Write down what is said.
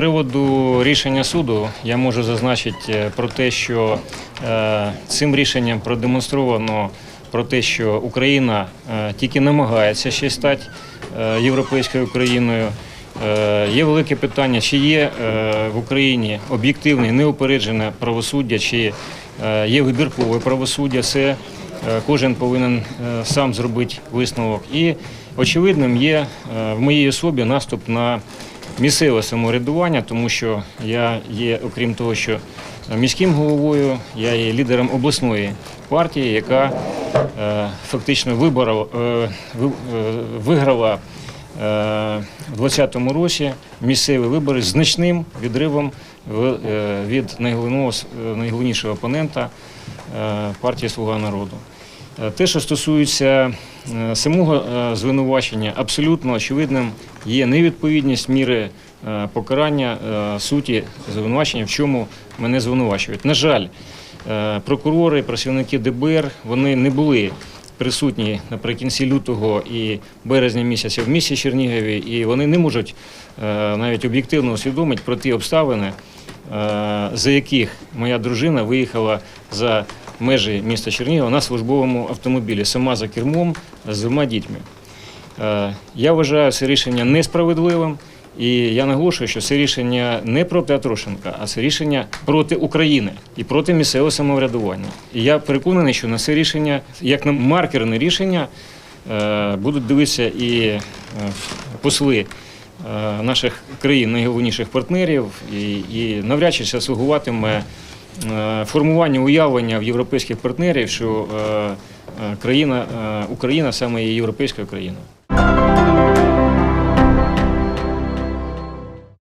приводу рішення суду я можу зазначити е, про те, що е, цим рішенням продемонстровано про те, що Україна е, тільки намагається ще стати європейською країною. Є велике питання, чи є в Україні об'єктивне, неупереджене правосуддя, чи є вибіркове правосуддя. Це кожен повинен сам зробити висновок. І очевидним є в моїй особі наступ на місцеве самоврядування, тому що я є, окрім того, що міським головою, я є лідером обласної партії, яка е, фактично виборов, е, е, виграла е, в 2020 році місцеві вибори з значним відривом в- е, від е, найголовнішого опонента е, партії Слуга народу. Те, що стосується самого е, звинувачення, абсолютно очевидним є невідповідність міри е, покарання е, суті звинувачення, в чому мене звинувачують. На жаль, е, прокурори, працівники ДБР вони не були присутні наприкінці лютого і березня місяця в місті Чернігові, і вони не можуть е, навіть об'єктивно усвідомити про ті обставини, е, за яких моя дружина виїхала за межі міста Чернігова на службовому автомобілі, сама за кермом з двома дітьми. Е, Я вважаю це рішення несправедливим. І я наголошую, що це рішення не проти Атрошенка, а це рішення проти України і проти місцевого самоврядування. І я переконаний, що на це рішення, як на маркерне рішення, е, будуть дивитися і е, посли наших країн, найголовніших партнерів, і, і навряд чи це слугуватиме е, формуванню уявлення в європейських партнерів, що е, е, країна, Україна саме є європейською країною.